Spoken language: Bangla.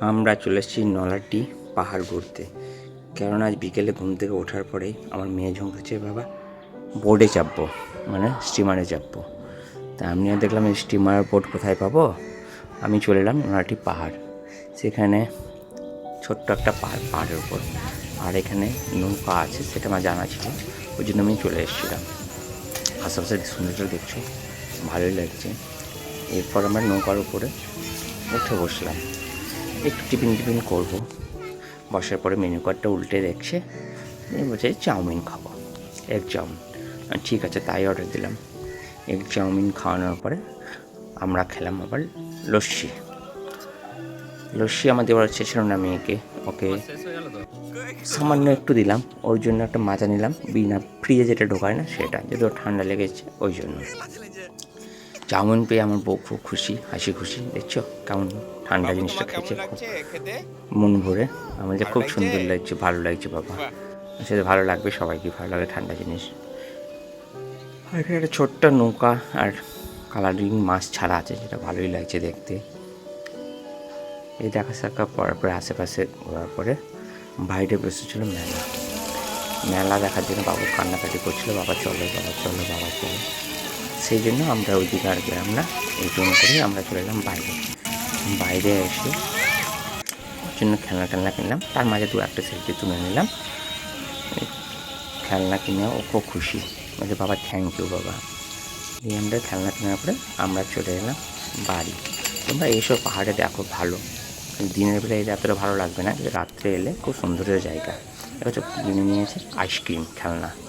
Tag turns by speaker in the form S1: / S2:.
S1: আমরা চলে এসেছি নলাটি পাহাড় ঘুরতে। কেননা আজ বিকেলে ঘুম থেকে ওঠার পরেই আমার মেয়ে ঝুঁকেছে, বাবা। বোর্ডে চাপবো মানে স্টিমারে চাপবো। তা আমিও দেখলাম স্টিমার বোর্ড কোথায় পাবো? আমি চলে এলাম নলাটি পাহাড়। সেখানে ছোট্ট একটা পাহাড়, পাহাড়ের উপর। আর এখানে নৌকা আছে, সেটা আমার জানা ছিল। ওই জন্য আমি চলে এসেছিলাম। আশেপাশের সৌন্দর্য দেখছ, ভালোই লাগছে। এরপর আমরা নৌকার উপরে উঠে বসলাম। একটু টিফিন টিফিন করব। বসার পরে মেনু কার্ডটা উল্টে দেখছে। বলছে, চাউমিন খাব। Egg chowmein? ঠিক আছে, তাই অর্ডার দিলাম। এগ চাউমিন খাওয়ানোর পরে আমরা খেলাম আবার লস্যি। লস্যি আমার দেওয়ার ইচ্ছে ছিল না মেয়েকে। ওকে সামান্য একটু দিলাম। ওর জন্য একটা মাজা নিলাম। বিনা ফ্রিজে যেটা ঢোকায় না, সেটা। যদি ঠান্ডা লেগেছে ওই জন্য। চাউমিন পেয়ে আমার বউ খুব খুশি হাসি খুশি দেখছ কেমন ঠান্ডা জিনিসটা খেয়েছে খুব মন ভরে আমার যে খুব সুন্দর লাগছে ভালো লাগছে বাবা। সেটা ভালো লাগবে সবাইকে ভালো লাগে ঠান্ডা জিনিস। আর এখানে একটা ছোট্ট নৌকা আর কালারিং মাছ ছাড়া আছে যেটা ভালোই লাগছে দেখতে। এই দেখা সাক্ষা পড়ার পরে আশেপাশে ঘোরার পরে বাইরে বসেছিল মেলা। মেলা দেখার জন্য বাবু কান্নাকাটি করছিল বাবা চলো বাবা চলো বাবা চলো। সেই জন্য আমরা ওই দিকে আর গেলাম না। এই জন্য করে আমরা চলে এলাম বাইরে। বাইরে এসে জন্য খেলনা টেলনা কিনলাম। তার মাঝে দু একটা সেলফি তুলে নিলাম। খেলনা কিনে ও খুব খুশি। বলছে, বাবা থ্যাংক ইউ বাবা। দিয়ে আমরা খেলনা কেনার পরে আমরা চলে এলাম বাড়ি। তোমরা এইসব পাহাড়ে দেখো ভালো। দিনের বেলা এলে এতটা ভালো লাগবে না রাত্রে এলে খুব সুন্দর জায়গা। এটা হচ্ছে কিনে নিয়েছে আইসক্রিম খেলনা।